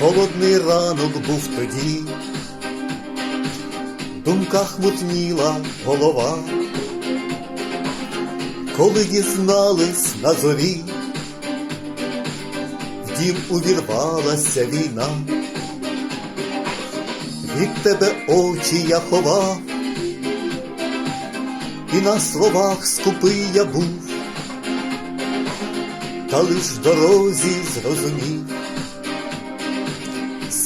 Холодний ранок був тоді, в думках мутніла голова, коли дізнались на зорі, в дім увірвалася війна, від тебе очі я ховав, і на словах скупий я був, та лиш в дорозі зрозумів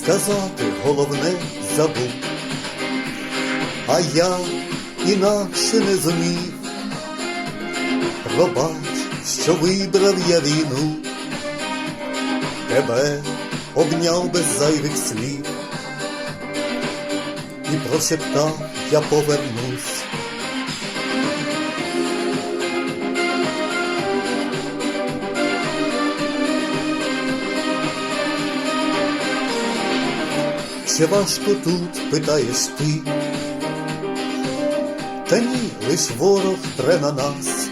сказати головне забув, а я інакше не зумів. Пробач, що вибрав я війну, тебе обняв без зайвих слів і прошептав, я повернусь. Чи важко тут, питаєш ти? Та ні, лиш ворог тре на нас,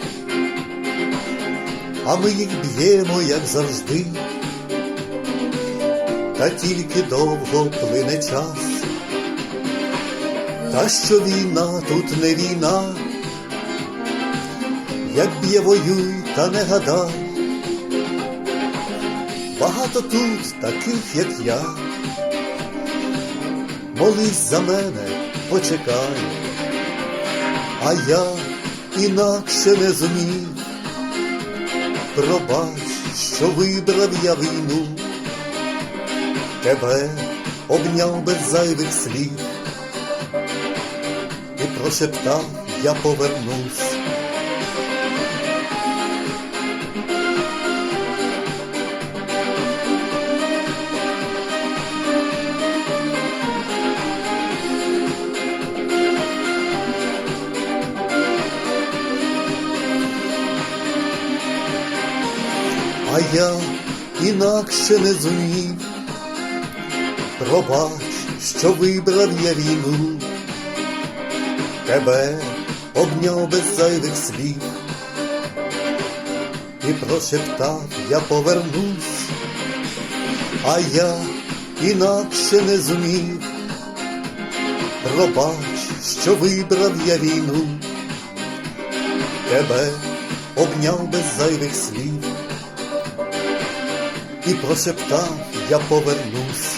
а ми їх б'ємо, як завжди, та тільки довго плине час, та що війна тут не війна, як б'є воюй, та не гадай, багато тут таких, як я. Молись за мене, почекай, а я інакше не зумів. Пробач, що вибрав я війну, тебе обняв без зайвих слів і прошептав, я повернусь. А я інакше не зумів. Пробач, що вибрав я війну, тебе обняв без зайвих слів. І прошептав, я повернусь, а я інакше не зумів. Пробач, що вибрав я війну, тебе обняв без зайвих слів і прошептав, я повернусь.